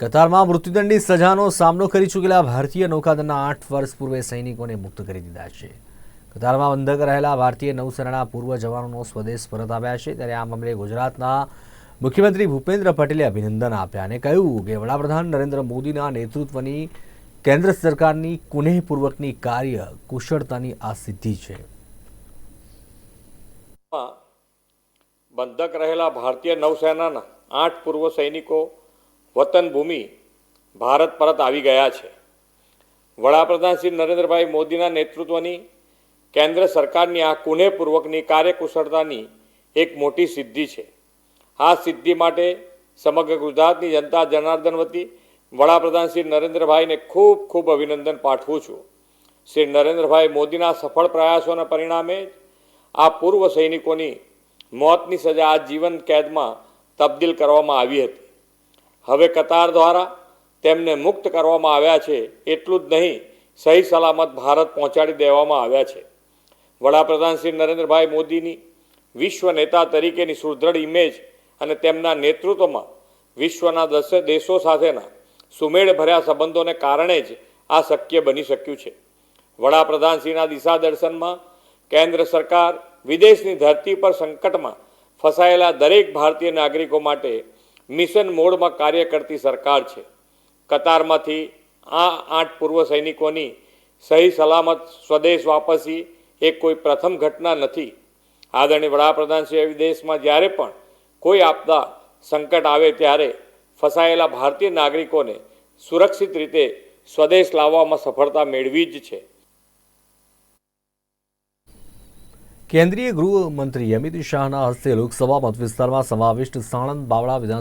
કતારમાં મૃત્યુદંડની સજાનો સામનો કરી ચૂકેલા ભારતીય નૌકાદળના આઠ વર્ષ પૂર્વે સૈનિકોને મુક્ત કરી દીધા છે. કતારમાં બંધક રહેલા ભારતીય નૌસેનાના પૂર્વ જવાનોનો સ્વદેશ પરત આવ્યા છે. ત્યારે આ મામલે ગુજરાતના મુખ્યમંત્રી ભૂપેન્દ્ર પટેલે અભિનંદન આપ્યા અને કહ્યું કે વડાપ્રધાન નરેન્દ્ર મોદીના નેતૃત્વની કેન્દ્ર સરકારની કુનેહપૂર્વકની કાર્ય કુશળતાની આ સિદ્ધિ છે. બંધક રહેલા ભારતીય નૌસેનાના આઠ પૂર્વ સૈનિકો વતન ભૂમિ ભારત પરત આવી ગયા છે. વડાપ્રધાન શ્રી નરેન્દ્રભાઈ મોદીના નેતૃત્વની કેન્દ્ર સરકારની આ કુનેહપૂર્વકની કાર્યકુશળતાની એક મોટી સિદ્ધિ છે. આ સિદ્ધિ માટે સમગ્ર ગુજરાતની જનતા જનાર્દન વતી વડાપ્રધાન શ્રી નરેન્દ્રભાઈને ખૂબ ખૂબ અભિનંદન પાઠવું છું. શ્રી નરેન્દ્રભાઈ મોદીના સફળ પ્રયાસોના પરિણામે જ આ પૂર્વ સૈનિકોની મોતની સજા આ જીવન કેદમાં તબદીલ કરવામાં આવી હતી. હવે કતાર દ્વારા તેમને મુક્ત કરવામાં આવ્યા છે એટલું જ નહીં, સહી સલામત ભારત પહોંચાડી દેવામાં આવ્યા છે. વડાપ્રધાન શ્રી નરેન્દ્રભાઈ મોદીની વિશ્વ નેતા તરીકેની સુદૃઢ ઇમેજ અને તેમના નેતૃત્વમાં વિશ્વના દસ દેશો સાથેના સુમેળભર્યા સંબંધોને કારણે જ આ શક્ય બની શક્યું છે. વડાપ્રધાનશ્રીના દિશા દર્શનમાં કેન્દ્ર સરકાર વિદેશની ધરતી પર સંકટમાં ફસાયેલા દરેક ભારતીય નાગરિકો માટે મિશન મોડમાં કાર્ય કરતી સરકાર છે. કતારમાંથી આ આઠ પૂર્વ સૈનિકોની સહી સલામત સ્વદેશ વાપસી એ કોઈ પ્રથમ ઘટના નથી. આદરણીય વડાપ્રધાનશ્રીએ વિદેશમાં જ્યારે પણ કોઈ આપદા સંકટ આવે ત્યારે ફસાયેલા ભારતીય નાગરિકોને સુરક્ષિત રીતે સ્વદેશ લાવવામાં સફળતા મેળવી જ છે. કેન્દ્રીય ગૃહમંત્રી અમિત શાહના હસ્તે લોકસભા મત વિસ્તારમાં સમાવિષ્ટ સાણંદ બાવળા વિધાન